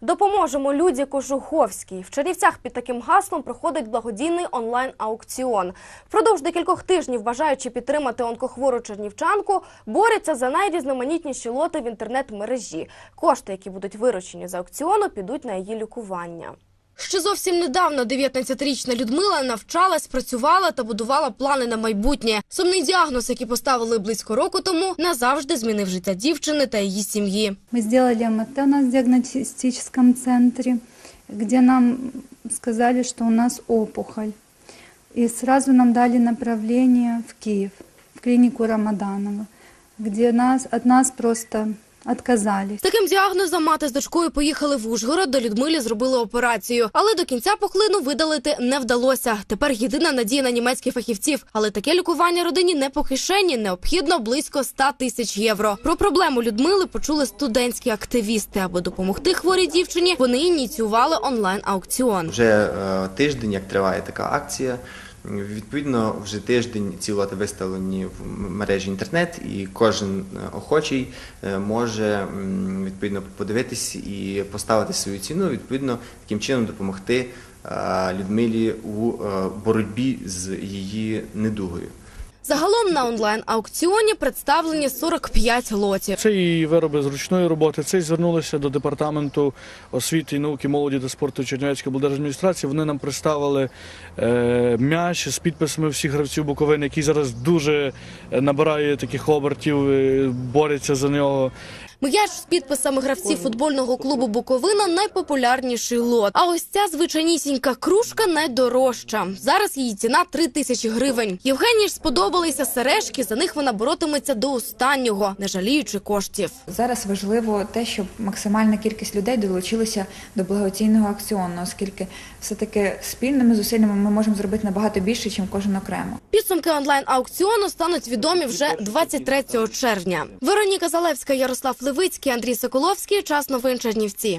Допоможемо Люді Кожуховській. В Чернівцях під таким гаслом проходить благодійний онлайн-аукціон. Впродовж декількох тижнів, бажаючи підтримати онкохвору чернівчанку, борються за найрізноманітніші лоти в інтернет-мережі. Кошти, які будуть виручені з аукціону, підуть на її лікування. Ще зовсім недавно 19-річна Людмила навчалась, працювала та будувала плани на майбутнє. Сумний діагноз, який поставили близько року тому, назавжди змінив життя дівчини та її сім'ї. Мы сделали МРТ у нас в диагностическом центре, где нам сказали, что у нас опухоль. И сразу нам дали направление в Киев, в клинику Рамаданова, где нас, от нас просто отказались. З таким діагнозом мати з дочкою поїхали в Ужгород. До Людмилі зробили операцію, але до кінця пухлину видалити не вдалося. Тепер єдина надія на німецьких фахівців. Але таке лікування родині не по кишені. Необхідно близько 100 тисяч євро. Про проблему Людмили почули студентські активісти. Аби допомогти хворій дівчині, вони ініціювали онлайн аукціон. Вже е, тиждень, як триває така акція. Відповідно, вже тиждень ці лоти виставлені в мережі інтернет, і кожен е, охочий е, може відповідно подивитись і поставити свою ціну. Відповідно, таким чином допомогти е, Людмилі у боротьбі з її недугою. Загалом на онлайн аукціоні представлені 45 лотів. Це і вироби з ручної роботи. Це й звернулися до департаменту освіти і науки, молоді та спорту Чернівецької облдержадміністрації. Вони нам представили е, м'яч з підписами всіх гравців Буковини, який зараз дуже набирає таких обертів, е, бореться за нього. М'яч з підписами гравців футбольного клубу Буковина найпопулярніший лот. А ось ця звичайнісінька кружка найдорожча. Зараз її ціна 3 тисячі гривень. Євгенії ж сподобалися сережки. За них вона боротиметься до останнього, не жаліючи коштів. Зараз важливо те, щоб максимальна кількість людей долучилася до благодійного акціону, оскільки все-таки спільними зусиллями ми можемо зробити набагато більше, ніж кожен окремо. Підсумки онлайн аукціону стануть відомі вже 23 червня. Вероніка Залевська, Ярослав Левицький, Андрій Соколовський. Час новин Чернівці.